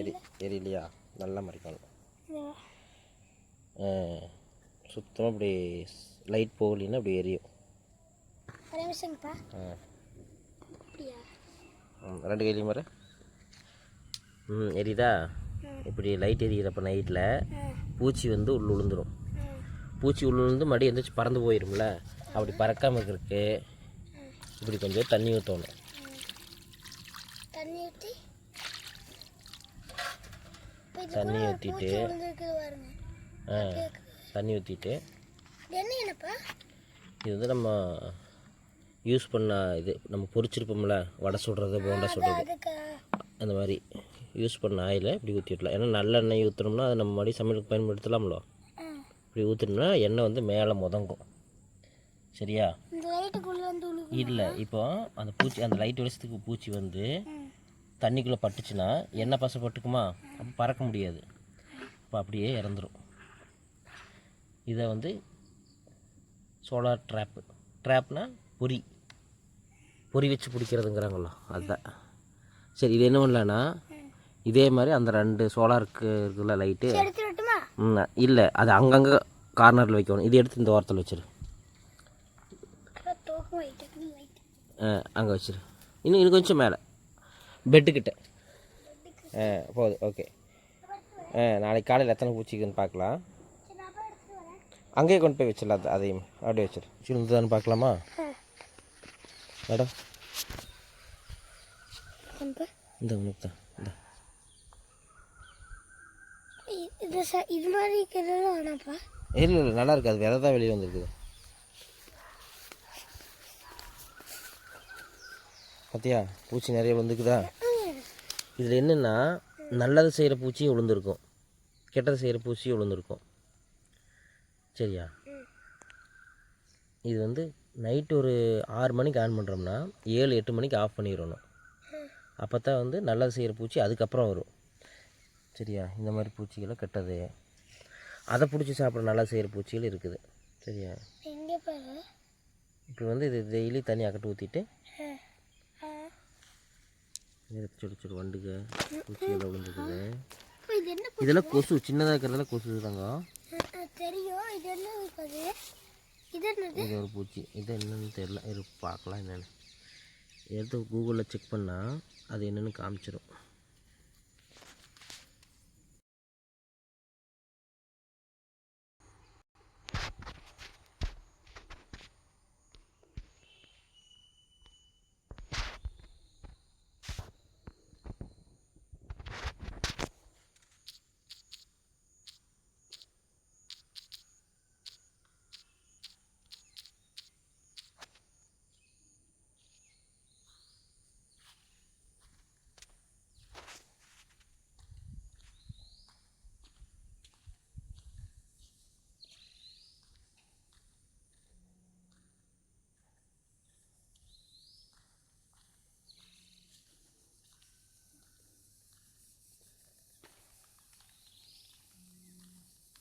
எரி எரியலையா? நல்லா மறைக்கணும். சுத்தமாக இப்படி லைட் போகலைன்னா அப்படி எரியும். ரெண்டு கையிலையும் மறு ம் எரியுதா? இப்படி லைட் எரியிறப்ப நைட்டில் பூச்சி வந்து உள்ள விழுந்துடும் பூச்சி உள்ள விழுந்து மறுபடியும் எந்திரிச்சு பறந்து போயிரும்ல? அப்படி பறக்காமல் இருக்கிறதுக்கு இப்படி கொஞ்சம் தண்ணி ஊற்றணும் தண்ணி ஊற்றி தண்ணி ஊற்றிட்டு ஆ தண்ணி ஊற்றிட்டு இது என்ன என்னப்பா? இது வந்து நம்ம யூஸ் பண்ண இது நம்ம பொரிச்சிருப்போம்ல வடை சுடுறது போண்டா சுடுறது. அந்த மாதிரி யூஸ் பண்ண ஆயிலை இப்படி ஊற்றி விடலாம் ஏன்னா நல்லெண்ணெய் ஊற்றினோம்னா அது நம்ம மறுபடியும் சமையலுக்கு பயன்படுத்தலாம்ல. இப்படி ஊற்றினோம்னா எண்ணெய் வந்து மேலே முதங்கும். சரியா? இல்லை இப்போ அந்த பூச்சி அந்த லைட் வெளிச்சத்துக்கு பூச்சி வந்து தண்ணிக்குள்ளே பட்டுச்சுன்னா எண்ணெய் பசை பட்டுக்குமா? அப்போ பறக்க முடியாது. அப்போ அப்படியே இறந்துரும். இதை வந்து சோலார் ட்ராப்பு ட்ராப்னா பொறி. பொறி வச்சு பிடிக்கிறதுங்கிறாங்களோ அதுதான் சரி இது என்ன பண்ணலான்னா இதே மாதிரி அந்த ரெண்டு சோலாருக்கு இருக்குல்ல லைட்டு விட்டுமா இல்லை அது அங்கங்கே கார்னரில் வைக்கணும். இது எடுத்து இந்த ஓரத்தில் வச்சிரு. அங்கே வச்சிரு. இன்னும் இன்னும் கொஞ்சம் மேலே. பெட்டுக்கிட்ட. ஆ போதும் ஓகே. ஆ நாளைக்கு காலையில் எத்தனை பூச்சிக்குன்னு பார்க்கலாம். அங்கேயே கொண்டு போய் வச்சிடலாம் அது அதையும். அப்படியே வச்சிரு சின்னதான்னு பார்க்கலாமா? மேடம். இந்த உனக்கு தான் இந்த. இது மாதிரி இல்லை இல்லை நல்லா இருக்கு அது விதை தான் வெளியே வந்திருக்குது. பார்த்தியா பூச்சி நிறைய விழுந்துக்குதா? இதில் என்னென்னா நல்லது செய்கிற பூச்சியும் விழுந்திருக்கும். கெட்டது செய்கிற பூச்சியும் விழுந்திருக்கும். சரியா? இது வந்து நைட்டு ஒரு ஆறு மணிக்கு ஆன் பண்ணுறோம்னா ஏழு எட்டு மணிக்கு ஆஃப் பண்ணிடணும். அப்போ தான் வந்து நல்லது செய்கிற பூச்சி அதுக்கப்புறம் வரும். சரியா? இந்த மாதிரி பூச்சிகளை கெட்டது. அதை பிடிச்சி சாப்பிட்ற நல்லா செய்கிற பூச்சிகள் இருக்குது. சரியா? இப்போ வந்து இது டெய்லி தண்ணி அக்கட்டு ஊற்றிட்டு. சுடு சுடு வண்டுக. பூச்சிகள் விழுந்துக்குது அப்போ இது என்ன பூ- இதெல்லாம் கொசு சின்னதாக இருக்கிறதுல கொசு தாங்க. தெரியும். இது என்ன இது இது ஒரு பூச்சி. இது என்னன்னு தெரில இரு பார்க்கலாம் என்னென்னு. எடுத்து கூகுளில் செக் பண்ணால் அது என்னென்னு காமிச்சிடும்